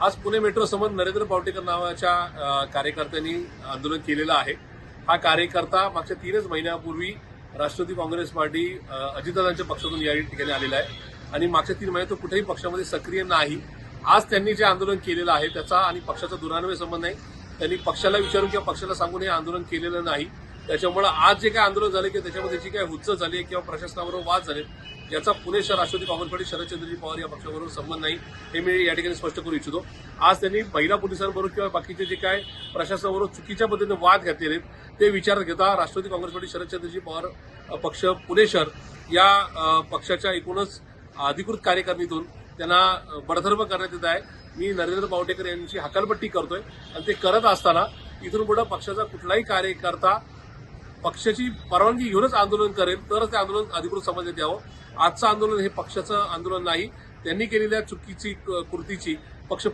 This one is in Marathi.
आज पुणे मेट्रो समोर नरेंद्र पावटेकर नावाच्या कार्यकर्त्यांनी आंदोलन केलेलं आहे. हा कार्यकर्ता मागच्या तीनच महिन्यापूर्वी राष्ट्रवादी काँग्रेस पार्टी अजितदादांच्या पक्षातून या ठिकाणी आलेला आहे. आणि मागच्या तीन महिन्यात तो कुठेही पक्षामध्ये सक्रिय नाही. आज त्यांनी जे आंदोलन केलेलं आहे त्याचा आणि पक्षाचा दुरान्वय संबंध नाही त्यांनी पक्षाला विचारून किंवा पक्षाला सांगून हे आंदोलन केलेलं नाही. त्याच्यामुळे आज जे काय आंदोलन झाले की त्याच्यामध्ये जी काय हुच्च झाली किंवा प्रशासनाबरोबर वाद झाले याचा पुणे शहर राष्ट्रवादी काँग्रेस पार्टी शरदचंद्रजी पवार या पक्षाबरोबर संबंध नाही हे मी या ठिकाणी स्पष्ट करू इच्छितो. आज त्यांनी महिला पोलिसांबरोबर किंवा बाकीचे जे काय प्रशासनाबरोबर चुकीच्या पद्धतीने वाद घातलेले ते विचारात घेता राष्ट्रवादी काँग्रेस पार्टी शरदचंद्रजी पवार पक्ष पुणे शहर या पक्षाच्या एकूणच अधिकृत कार्यकारिणीतून त्यांना बडधर्म करण्यात येत आहे. मी नरेंद्र पावटेकर यांची हकालपट्टी करतोय आणि ते करत असताना इथून पुढे पक्षाचा कुठलाही कार्यकर्ता पक्षाची परवानगी घेऊनच आंदोलन करेल तरच ते आंदोलन अधिकृत समाजात यावं. आजचं आंदोलन हे पक्षाचं आंदोलन नाही. त्यांनी केलेल्या चुकीची कृतीची पक्ष